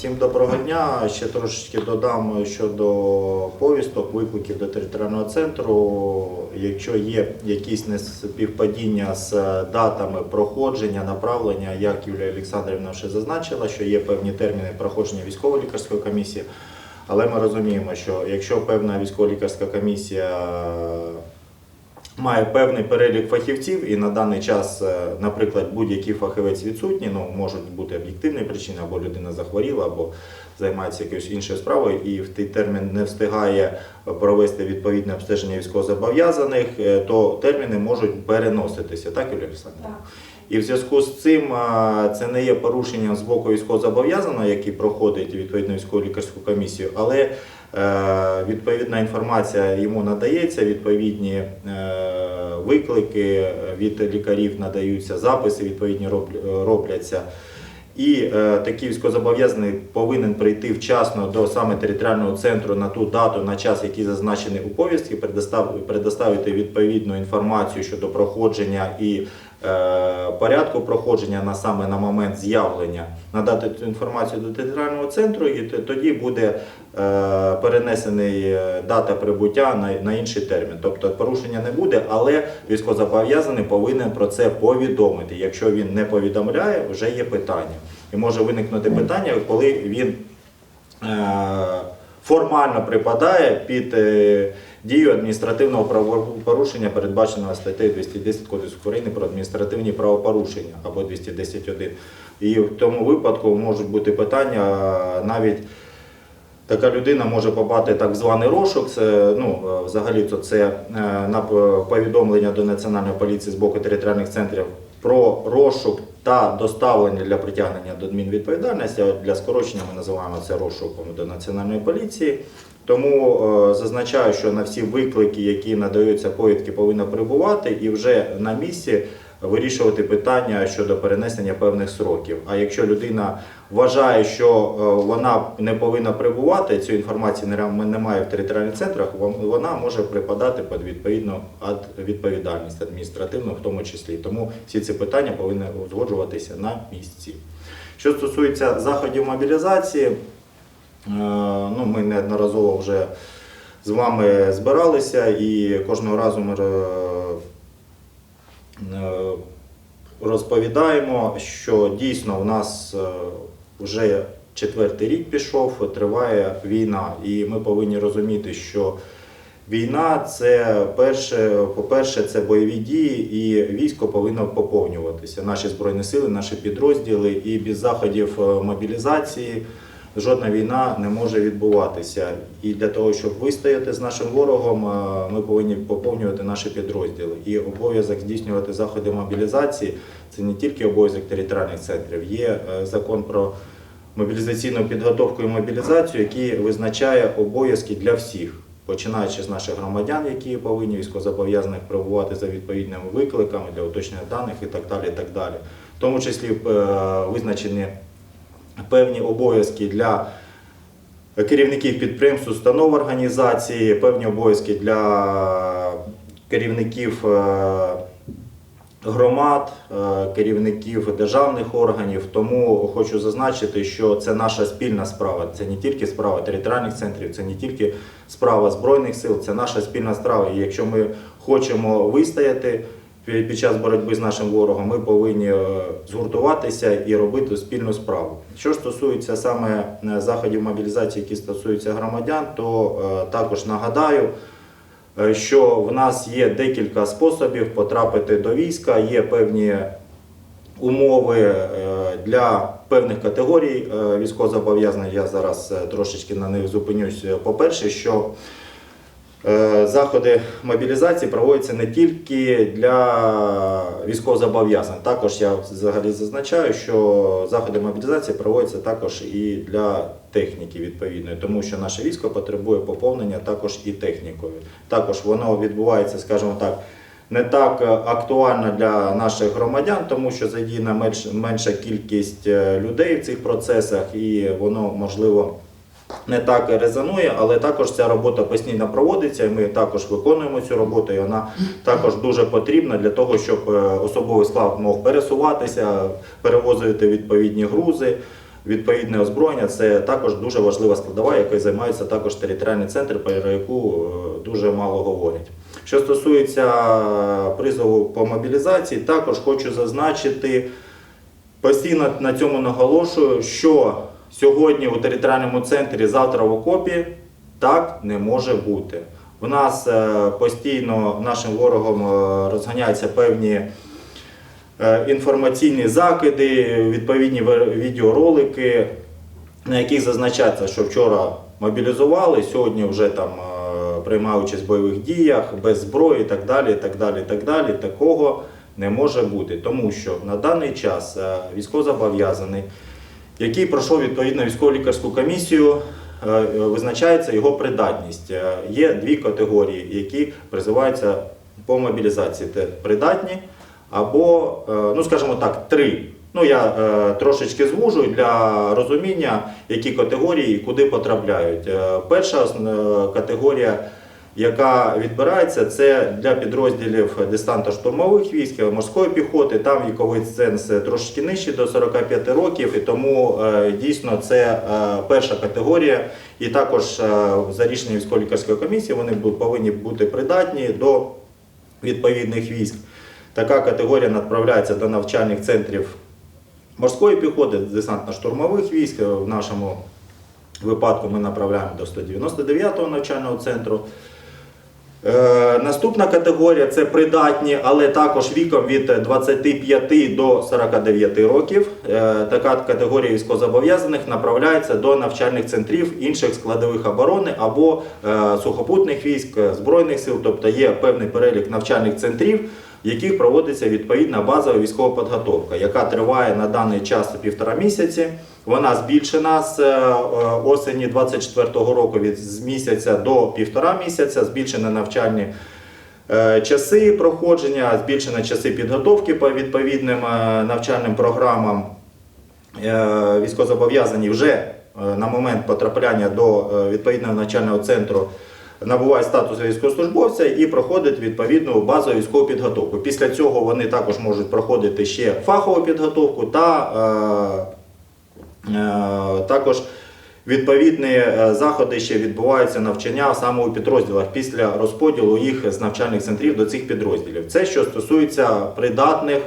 Всім доброго дня. Ще трошечки додам щодо повісток, викликів до територіального центру. Якщо є якісь неспівпадіння з датами проходження, направлення, як Юлія Олександрівна вже зазначила, що є певні терміни проходження військово-лікарської комісії. Але ми розуміємо, що якщо певна військово-лікарська комісія має певний перелік фахівців, і на даний час, е, наприклад, будь-який фахівець відсутній, ну можуть бути об'єктивні причини, або людина захворіла, або займається якоюсь іншою справою, і в той термін не встигає провести відповідне обстеження військовозобов'язаних, е, то терміни можуть переноситися. Так, Юлія? Так. І в зв'язку з цим це не є порушенням з боку військовозобов'язаного, який проходить відповідну військово-лікарську комісію, але е, відповідна інформація йому надається, відповідні е, виклики від лікарів надаються, записи відповідні робляться. І е, такий військовозобов'язаний повинен прийти вчасно до саме територіального центру на ту дату, на час, який зазначений у повістці, предостав- предоставити відповідну інформацію щодо проходження і порядку проходження на саме на момент з'явлення, надати цю інформацію до територіального центру, і тоді буде е, перенесений е, дата прибуття на, інший термін. Тобто порушення не буде, але військовозобов'язаний повинен про це повідомити. Якщо він не повідомляє, вже є питання. І може виникнути питання, коли він е, формально припадає під е, дію адміністративного правопорушення, передбаченого статтею 210 Кодексу України про адміністративні правопорушення або 210.1. І в тому випадку можуть бути питання е, навіть. Така людина може попати так званий розшук. Це ну е, взагалі то це е, на повідомлення до національної поліції з боку територіальних центрів про розшук та доставлення для притягнення до адмінвідповідальності. Для скорочення ми називаємо це розшуком до національної поліції. Тому е, зазначаю, що на всі виклики, які надаються повідки, повинна перебувати і вже на місці вирішувати питання щодо перенесення певних сроків. А якщо людина вважає, що е, вона не повинна прибувати, цю інформацію не- немає в територіальних центрах, вона може припадати під відповідну ад- відповідальність адміністративну, в тому числі. Тому всі ці питання повинні узгоджуватися на місці. Що стосується заходів мобілізації, ну, ми неодноразово вже з вами збиралися і кожного разу ми е, е, розповідаємо, що дійсно у нас е, вже четвертий рік пішов, триває війна, і ми повинні розуміти, що війна це перше, по-перше, це бойові дії, і військо повинно поповнюватися. Наші збройні сили, наші підрозділи, і без заходів е, мобілізації. Жодна війна не може відбуватися. І для того, щоб вистояти з нашим ворогом, е, ми повинні поповнювати наші підрозділи. І обов'язок здійснювати заходи мобілізації це не тільки обов'язок територіальних центрів, є е, закон про мобілізаційну підготовку і мобілізацію, який визначає обов'язки для всіх, починаючи з наших громадян, які повинні військовозобов'язаних перебувати за відповідними викликами для уточнення даних і так далі. І так далі. В тому числі е, визначені певні обов'язки для керівників підприємств, установ організації, певні обов'язки для керівників е, громад, е, керівників державних органів. Тому хочу зазначити, що це наша спільна справа. Це не тільки справа територіальних центрів, це не тільки справа збройних сил, це наша спільна справа. І якщо ми хочемо вистояти під час боротьби з нашим ворогом, ми повинні е, згуртуватися і робити спільну справу. Що стосується саме е, заходів мобілізації, які стосуються громадян, то е, також нагадаю. Що в нас є декілька способів потрапити до війська, є певні умови для певних категорій військовозобов'язаних. Я зараз трошечки на них зупинюсь. По-перше, що заходи мобілізації проводяться не тільки для військовозобов'язаних. Також я взагалі зазначаю, що заходи мобілізації проводяться також і для техніки відповідної, тому що наше військо потребує поповнення також і технікою. Також воно відбувається, скажімо так. Не так е, актуально для наших громадян, тому що задіяна менш, менша кількість е, людей в цих процесах, і воно можливо не так резонує, але також ця робота постійно проводиться, і ми також виконуємо цю роботу, і вона також дуже потрібна для того, щоб е, особовий склад мог пересуватися, перевозити відповідні грузи, відповідне озброєння це також дуже важлива складова, якою займаються також територіальні центри, про яку е, дуже мало говорять. Що стосується призову по мобілізації, також хочу зазначити, постійно на цьому наголошую, що сьогодні у територіальному центрі, завтра в окопі так не може бути. У нас е, постійно нашим ворогом е, розганяються певні е, інформаційні закиди, відповідні відеоролики, на яких зазначається, що вчора мобілізували, сьогодні вже там приймає участь в бойових діях, без зброї і так далі. так далі, так далі. Такого не може бути, тому що на даний час військовозобов'язаний, який пройшов відповідно військово-лікарську комісію, е, визначається його придатність. Е, Є дві категорії, які призиваються по мобілізації. Це придатні або, е, ну скажімо так, три. Ну, я е, трошечки звужу для розуміння, які категорії і куди потрапляють. Е, перша е, категорія, яка відбирається, це для підрозділів десантно-штурмових військ, морської піхоти. Там віковий ценз трошки нижчий до 45 років, і тому е, дійсно це е, перша категорія. І також е, за рішенням військово-лікарської комісії вони повинні бути придатні до відповідних військ. Така категорія направляється до навчальних центрів морської піхоти, десантно-штурмових військ. В нашому випадку ми направляємо до 199-го навчального центру. Е, наступна категорія це придатні, але також віком від 25 до 49 років. Е, така категорія військовозобов'язаних направляється до навчальних центрів інших складових оборони або е, сухопутних військ, збройних сил, тобто є певний перелік навчальних центрів, в яких проводиться відповідна базова військова підготовка, яка триває на даний час півтора місяці. Вона збільшена з е, е, осені 24-го року від з місяця до півтора місяця, збільшені навчальні е, часи проходження, збільшені часи підготовки по відповідним навчальним програмам. Військовозобов'язані вже на момент потрапляння до відповідного навчального центру набуває статус військовослужбовця і проходить відповідну базову військову підготовку. Після цього вони також можуть проходити ще фахову підготовку та Також відповідні е, заходи ще відбуваються навчання саме у підрозділах після розподілу їх з навчальних центрів до цих підрозділів. Це що стосується придатних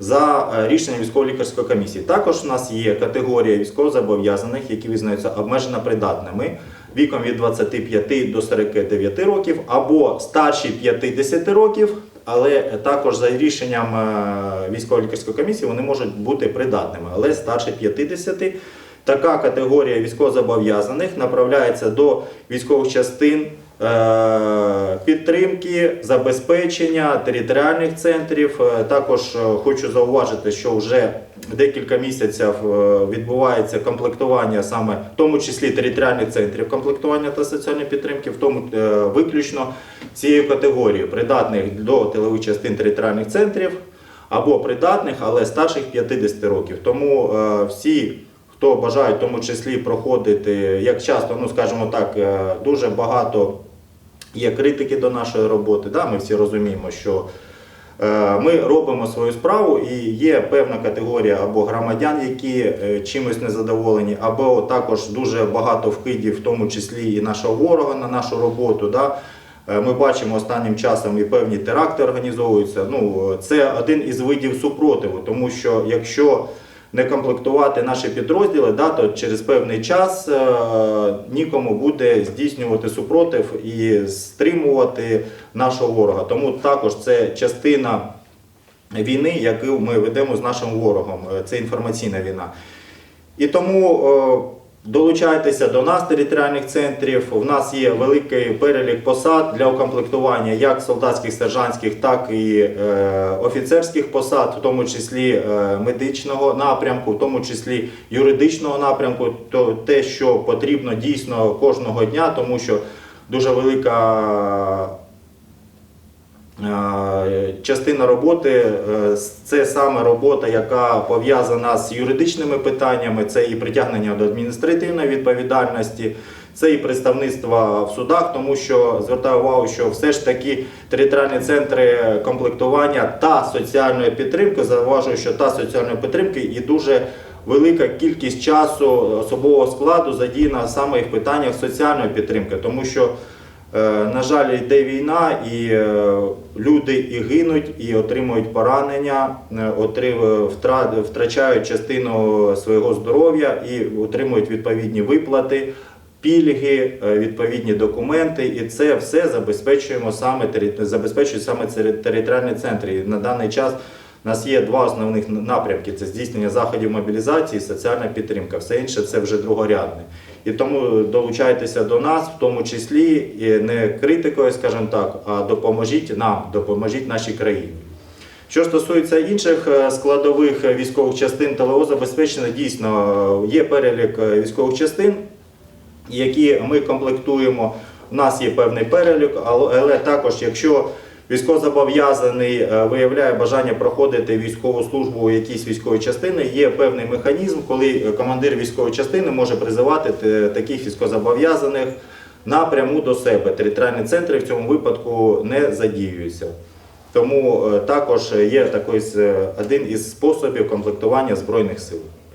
за е, рішенням військово-лікарської комісії. Також у нас є категорія військовозобов'язаних, які визнаються обмежено придатними віком від 25 до 49 років або старші 50 років. Але також за рішенням е, військово-лікарської комісії вони можуть бути придатними, але старше 50. Така категорія військовозобов'язаних направляється до військових частин е, підтримки, забезпечення територіальних центрів. Е, Також хочу зауважити, що вже декілька місяців е, відбувається комплектування саме в тому числі територіальних центрів комплектування та соціальної підтримки, в тому е, виключно цією категорією придатних до тилових частин територіальних центрів або придатних, але старших 50 років. Тому е, всі, хто бажають в тому числі проходити, як часто, ну скажімо так, дуже багато є критики до нашої роботи. Да? Ми всі розуміємо, що ми робимо свою справу і є певна категорія або громадян, які е, чимось незадоволені, або також дуже багато вкидів, в тому числі і нашого ворога на нашу роботу. Да? Е, Ми бачимо останнім часом і певні теракти організовуються. Ну, це один із видів супротиву, тому що якщо не комплектувати наші підрозділи, да, то через певний час е, нікому буде здійснювати супротив і стримувати нашого ворога. Тому також це частина війни, яку ми ведемо з нашим ворогом. Е, Це інформаційна війна. І тому е, долучайтеся до нас, територіальних центрів. У нас є великий перелік посад для укомплектування як солдатських, сержантських, так і е, офіцерських посад, в тому числі е, медичного напрямку, в тому числі юридичного напрямку, то те, що потрібно дійсно кожного дня, тому що дуже велика Частина роботи е, це саме робота, яка пов'язана з юридичними питаннями, це і притягнення до адміністративної відповідальності, це і представництво в судах, тому що звертаю увагу, що все ж таки територіальні центри комплектування та соціальної підтримки, зауважую, що та соціальної підтримки і дуже велика кількість часу особового складу задіяна саме в питаннях соціальної підтримки, тому що, е, на жаль, йде війна, і е, люди і гинуть, і отримують поранення, е, втрачають частину свого здоров'я і отримують відповідні виплати. Пільги, е, відповідні документи, і це все забезпечуємо саме забезпечують саме тери- територіальні центри. І на даний час у нас є два основних напрямки: це здійснення заходів мобілізації, соціальна підтримка. Все інше це вже другорядне. І тому долучайтеся до нас, в тому числі і не критикою, скажімо так, а допоможіть нам, допоможіть нашій країні. Що стосується інших е, складових військових частин ТЛО забезпечено, дійсно є перелік е, військових частин, які ми комплектуємо. У нас є певний перелік, але також, якщо військовозобов'язаний е, виявляє бажання проходити військову службу у якійсь військовій частини, є певний механізм, коли е, командир військової частини може призивати таких військовозобов'язаних напряму до себе. Територіальні центри в цьому випадку не задіюються. Тому е, також є такий е, один із способів комплектування збройних сил.